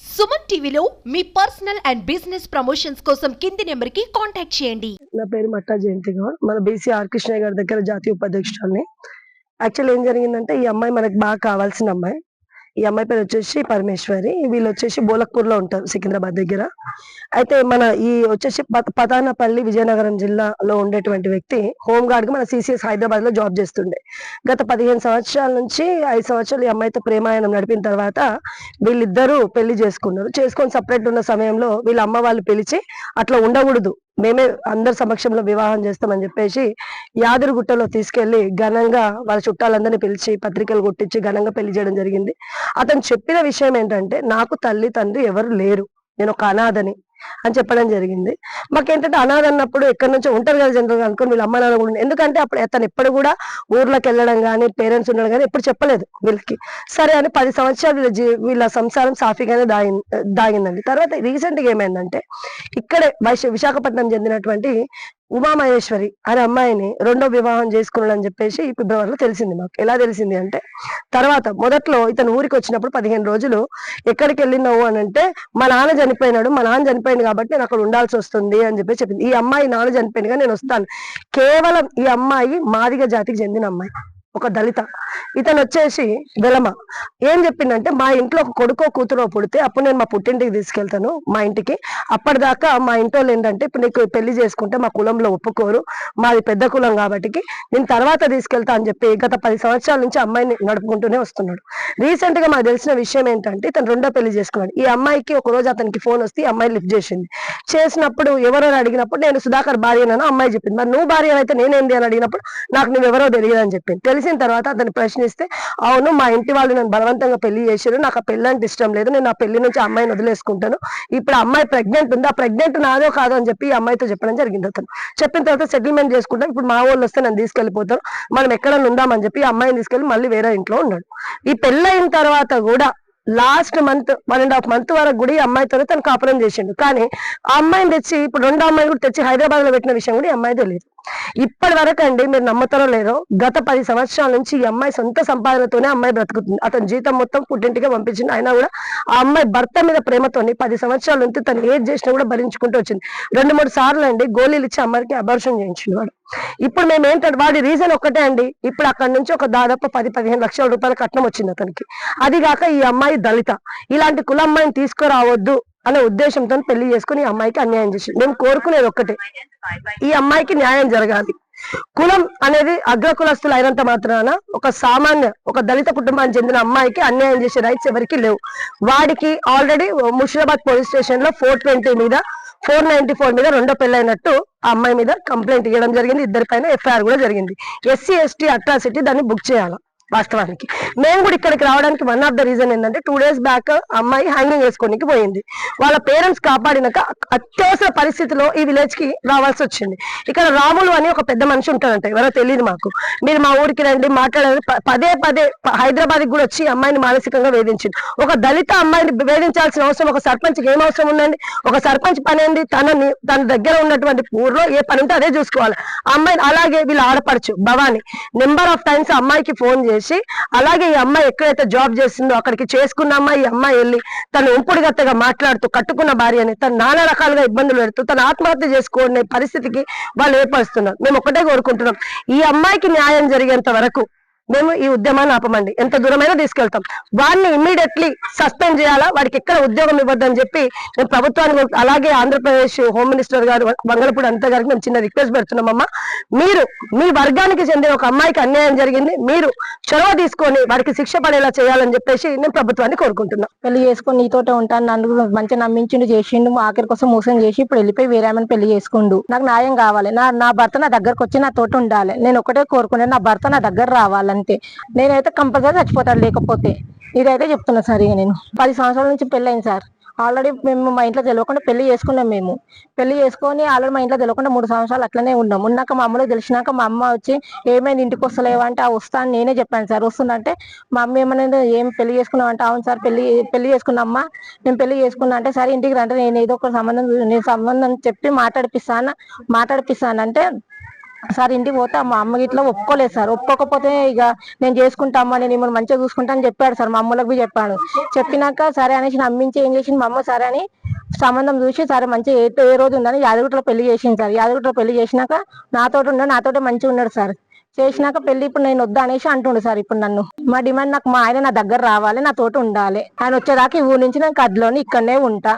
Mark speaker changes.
Speaker 1: సుమన్ టీవీలో మీ personal and business promotions కోసం కింది నెంబర్కి కాంటాక్ట్ చేయండి.
Speaker 2: నా పేరు మట్టా జయంతి గౌడ్. మన బీసీ ఆర్ కృష్ణయ్య గారి దగ్గర జాతీయ ఉపాధ్యక్షురాలని. యాక్చువల్ ఏం జరిగిందంటే ఈ అమ్మాయి మనకు బాగా కావాల్సిన అమ్మాయి. ఈ అమ్మాయి పేరు వచ్చేసి పరమేశ్వరి. వీళ్ళు వచ్చేసి బోలక్పూర్లో ఉంటారు సికింద్రాబాద్ దగ్గర. అయితే మన ఈ వచ్చేసి పత- పతానపల్లి విజయనగరం జిల్లాలో ఉండేటువంటి వ్యక్తి హోమ్ గార్డ్గా మన సిసిఎస్ హైదరాబాద్లో జాబ్ చేస్తుండే. గత పదిహేను సంవత్సరాల నుంచి ఐదు సంవత్సరాలు ఈ అమ్మాయితో ప్రేమాయణం నడిపిన తర్వాత వీళ్ళిద్దరూ పెళ్ళి చేసుకున్నారు. చేసుకొని సపరేట్ ఉన్న సమయంలో వీళ్ళ అమ్మ వాళ్ళు పిలిచి అట్లా ఉండకూడదు. మేమే అందరి సమక్షంలో వివాహం చేస్తామని చెప్పేసి యాదగిరిగుట్టలో తీసుకెళ్ళి ఘనంగా వాళ్ళ చుట్టాలందరినీ పిలిచి పత్రికలు కొట్టించి ఘనంగా పెళ్ళి చేయడం జరిగింది. అతను చెప్పిన విషయం ఏంటంటే నాకు తల్లి తండ్రి ఎవరు లేరు. నేను ఒక అనాథని అని చెప్పడం జరిగింది. మాకేంటంటే అనాథ అన్నప్పుడు ఎక్కడి నుంచో ఉంటారు కదా జనరల్ అనుకుని వీళ్ళ అమ్మ నాన్న కూడా. ఎందుకంటే అప్పుడు అతను ఎప్పుడు కూడా ఊర్లోకి వెళ్ళడం కానీ పేరెంట్స్ ఉండడం కానీ ఎప్పుడు చెప్పలేదు వీళ్ళకి. సరే అని పది సంవత్సరాలు వీళ్ళ జీ వీళ్ళ సంసారం సాఫీగానే దాగి దాగిందండి. తర్వాత రీసెంట్గా ఏమైందంటే ఇక్కడే వైశ విశాఖపట్నం చెందినటువంటి ఉమామహేశ్వరి అనే అమ్మాయిని రెండో వివాహం చేసుకున్నాడని చెప్పేసి ఫిబ్రవరిలో తెలిసింది మాకు. ఎలా తెలిసింది అంటే తర్వాత మొదట్లో ఇతను ఊరికి వచ్చినప్పుడు పదిహేను రోజులు ఎక్కడికి వెళ్ళినావు అని అంటే మా నాన్న చనిపోయినాడు మా నాన్న చనిపోయింది కాబట్టి నేను అక్కడ ఉండాల్సి వస్తుంది అని చెప్పి చెప్పింది. ఈ అమ్మాయి నాన్న చనిపోయిందిగా నేను వస్తాను. కేవలం ఈ అమ్మాయి మాదిగ జాతికి చెందిన అమ్మాయి ఒక దళిత. ఇతను వచ్చేసి వెలమ ఏం చెప్పిందంటే మా ఇంట్లో ఒక కొడుకో కూతురో పుడితే అప్పుడు నేను మా పుట్టింటికి తీసుకెళ్తాను మా ఇంటికి. అప్పటిదాకా మా ఇంట్లో ఏంటంటే ఇప్పుడు నీకు పెళ్ళి చేసుకుంటే మా కులంలో ఒప్పుకోరు మాది పెద్ద కులం కాబట్టి నేను తర్వాత తీసుకెళ్తా అని చెప్పి గత పది సంవత్సరాల నుంచి అమ్మాయిని నడుపుకుంటూనే వస్తున్నాడు. రీసెంట్గా మాకు తెలిసిన విషయం ఏంటంటే ఇతను రెండో పెళ్ళి చేసుకున్నాడు. ఈ అమ్మాయికి ఒక రోజు అతనికి ఫోన్ వస్తే ఈ అమ్మాయి లిఫ్ట్ చేసింది. చేసినప్పుడు ఎవరో అడిగినప్పుడు నేను సుధాకర్ భార్యనని అమ్మాయి చెప్పింది. మరి నువ్వు భార్య అయితే నేనేంది అని అడిగినప్పుడు నాకు నువ్వెవరో తెలియదు అని చెప్పింది. తెలిసిన తర్వాత అతని ప్రశ్న ప్రశ్నిస్తే అవును మా ఇంటి వాళ్ళు నన్ను బలవంతంగా పెళ్ళి చేశారు నాకు ఆ పెళ్ళి అంటే ఇష్టం లేదు. నేను ఆ పెళ్ళి నుంచి అమ్మాయిని వదిలేసుకుంటాను. ఇప్పుడు అమ్మాయి ప్రెగ్నెంట్ ఉంది. ఆ ప్రెగ్నెంట్ నాదో కాదో అని చెప్పి ఈ అమ్మాయితో చెప్పడం జరిగింది అతను. చెప్పిన తర్వాత సెటిల్మెంట్ చేసుకుంటాం. ఇప్పుడు మా వాళ్ళు వస్తే నన్ను తీసుకెళ్ళిపోతారు మనం ఎక్కడ ఉందామని చెప్పి ఈ అమ్మాయిని తీసుకెళ్ళి మళ్ళీ వేరే ఇంట్లో ఉన్నాడు. ఈ పెళ్ళైన తర్వాత కూడా last month one and half month వరకు కూడా ఈ అమ్మాయితో తను కాపురం చేసిండు. కానీ ఆ అమ్మాయిని తెచ్చి ఇప్పుడు రెండు అమ్మాయి కూడా తెచ్చి హైదరాబాద్లో పెట్టిన విషయం కూడా ఈ అమ్మాయి తెలియదు ఇప్పటి వరకు అండి మీరు నమ్ముతారో లేదో గత పది సంవత్సరాల నుంచి ఈ అమ్మాయి సొంత సంపాదనతోనే అమ్మాయి బ్రతుకుతుంది. అతని జీతం మొత్తం పుట్టింటికే పంపించింది. అయినా కూడా ఆ అమ్మాయి భర్త మీద ప్రేమతోని పది సంవత్సరాల నుంచి తను ఏది చేసినా కూడా భరించుకుంటూ వచ్చింది. రెండు మూడు సార్లు అండి గోళీలు ఇచ్చి అమ్మాయికి అబర్షన్ చేయించింది వాడు. ఇప్పుడు మేము ఏంటంటే వాడి రీజన్ ఒక్కటే అండి. ఇప్పుడు అక్కడ నుంచి ఒక దాదాపు పది పదిహేను లక్షల రూపాయల కట్నం వచ్చింది అతనికి. అది కాక ఈ అమ్మాయి దళిత. ఇలాంటి కుల అమ్మాయిని తీసుకురావద్దు. అనే ఉద్దేశంతో పెళ్ళి చేసుకుని ఈ అమ్మాయికి అన్యాయం చేసింది మేము కోరుకునేది ఒక్కటే. ఈ అమ్మాయికి న్యాయం జరగాలి. కులం అనేది అగ్రకులస్తులు అయినంత మాత్రాన ఒక సామాన్య ఒక దళిత కుటుంబానికి చెందిన అమ్మాయికి అన్యాయం చేసే రైట్స్ ఎవరికి లేవు. వాడికి ఆల్రెడీ ముషిరాబాద్ పోలీస్ స్టేషన్లో ఫోర్ ట్వంటీ మీద ఫోర్ నైన్టీ ఫోర్ మీద రెండో పెళ్ళైనట్టు ఆ అమ్మాయి మీద కంప్లైంట్ ఇవ్వడం జరిగింది. ఇద్దరి పైన ఎఫ్ఐఆర్ కూడా జరిగింది. ఎస్సీ ఎస్టీ అట్రాసిటీ దాన్ని బుక్ చేయాలి? వాస్తవానికి. మేము కూడా ఇక్కడికి రావడానికి వన్ ఆఫ్ ద రీజన్ ఏంటంటే టూ డేస్ బ్యాక్ అమ్మాయి హ్యాంగింగ్ వేసుకోనికి పోయింది. వాళ్ళ పేరెంట్స్ కాపాడినాక అత్యవసర పరిస్థితిలో ఈ విలేజ్కి రావాల్సి వచ్చింది. ఇక్కడ రాములు అని ఒక పెద్ద మనిషి ఉంటాడంట ఎవరో తెలియదు మాకు. మీరు మా ఊరికి రండి మాట్లాడారు పదే పదే హైదరాబాద్ కూడా వచ్చి అమ్మాయిని మానసికంగా వేధించింది. ఒక దళిత అమ్మాయిని వేధించాల్సిన అవసరం ఒక సర్పంచ్ ఏం అవసరం ఉందండి? ఒక సర్పంచ్ పని ఏంది? తనని తన దగ్గర ఉన్నటువంటి ఊర్లో ఏ పని ఉంటే అదే చూసుకోవాలి. ఆ అమ్మాయిని అలాగే వీళ్ళు ఆడపడచ్చు భవాని. నెంబర్ ఆఫ్ టైమ్స్ అమ్మాయికి ఫోన్ చేసి అలాగే ఈ అమ్మాయి ఎక్కడైతే జాబ్ చేస్తుందో అక్కడికి చేసుకున్న అమ్మాయి ఈ అమ్మాయి వెళ్ళి తను ఉంపుడుగత్తగా మాట్లాడుతూ కట్టుకున్న భార్య అని తను నానా రకాలుగా ఇబ్బందులు పెడుతూ తను ఆత్మహత్య చేసుకునే పరిస్థితికి వాళ్ళు ఏర్పరుస్తున్నారు. మేము ఒకటే కోరుకుంటున్నాం. ఈ అమ్మాయికి న్యాయం జరిగేంత వరకు మేము ఈ ఉద్యమాన్ని ఆపమండి. ఎంత దూరమైనా తీసుకెళ్తాం. వాడిని ఇమ్మీడియట్లీ సస్పెండ్ చేయాలా? వాడికి ఎక్కడ ఉద్యోగం ఇవ్వద్దని చెప్పి మేము ప్రభుత్వానికి అలాగే ఆంధ్రప్రదేశ్ హోమ్ మినిస్టర్ గారు వంగలపూడి అంత గారికి మేము చిన్న రిక్వెస్ట్ పెడుతున్నామమ్మా మీరు మీ వర్గానికి చెందిన ఒక అమ్మాయికి అన్యాయం జరిగింది. మీరు చొరవ తీసుకొని వాడికి శిక్ష పడేలా చేయాలని చెప్పేసి నేను ప్రభుత్వాన్ని కోరుకుంటున్నాం.
Speaker 3: పెళ్ళి చేసుకొని నీతోటే ఉంటాను. నన్ను మంచిగా నమ్మించిండు చేసిండు. ఆఖరి కోసం మోసం చేసి ఇప్పుడు వెళ్ళిపోయి వేరేమని పెళ్ళి చేసుకుండు. నాకు న్యాయం కావాలి. నా నా భర్త నా దగ్గరకు వచ్చి నా తోట ఉండాలి. నేను ఒకటే కోరుకునే నా భర్త నా దగ్గర అంతే. నేనైతే కంపల్సరీ చచ్చిపోతాడు లేకపోతే. ఇదైతే చెప్తున్నా సార్ ఇక నేను. పది సంవత్సరాల నుంచి పెళ్ళైంది సార్. ఆల్రెడీ మేము మా ఇంట్లో తెలియకుండా పెళ్ళి చేసుకున్నాం మేము. పెళ్ళి చేసుకొని ఆల్రెడీ మా ఇంట్లో తెలియకుండా మూడు సంవత్సరాలు అట్లనే ఉన్నాం. ఉన్నాక మా అమ్మలో తెలిసినాక మా అమ్మ వచ్చి ఏమైంది ఇంటికి వస్తలేవా? అంటే ఆ వస్తా అని నేనే చెప్పాను సార్. వస్తుందంటే మా అమ్మ ఏమైనా ఏం పెళ్ళి చేసుకున్నాం అంటే అవును సార్ పెళ్ళి పెళ్ళి చేసుకున్నామ్మా. నేను పెళ్ళి చేసుకున్నా. అంటే సరే ఇంటికి రంటే నేను ఏదో ఒక సంబంధం నేను సంబంధం చెప్పి మాట్లాడిపిస్తాను? మాట్లాడిపిస్తాను? అంటే సార్ ఇంటికి పోతే మా అమ్మ ఇట్లా ఒప్పుకోలేదు సార్. ఒప్పుకోకపోతే ఇక నేను చేసుకుంటామా నేను మిమ్మల్ని మంచిగా చూసుకుంటా అని చెప్పాడు సార్. మా అమ్మలకు బి చెప్పాడు. చెప్పినాక సరే అనేసి నమ్మించి ఏం చేసింది మా అమ్మ సరే అని సంబంధం చూసి సరే మంచిగా ఏ ఏ రోజు ఉందని యాదగిరిలో పెళ్ళి చేసింది సార్. యాదగిరిలో పెళ్ళి చేసినాక నాతోటి ఉన్నాడు నాతోటే మంచిగా ఉన్నాడు సార్. చేసినాక పెళ్ళి ఇప్పుడు నేను వద్దా అనేసి అంటుండు సార్ ఇప్పుడు నన్ను. మా డిమాండ్ నాకు మా ఆయన నా దగ్గర రావాలి నా తోట ఉండాలి. ఆయన వచ్చేదాకా ఈ ఊరి నుంచి నేను కడ్లోని ఇక్కడనే ఉంటా.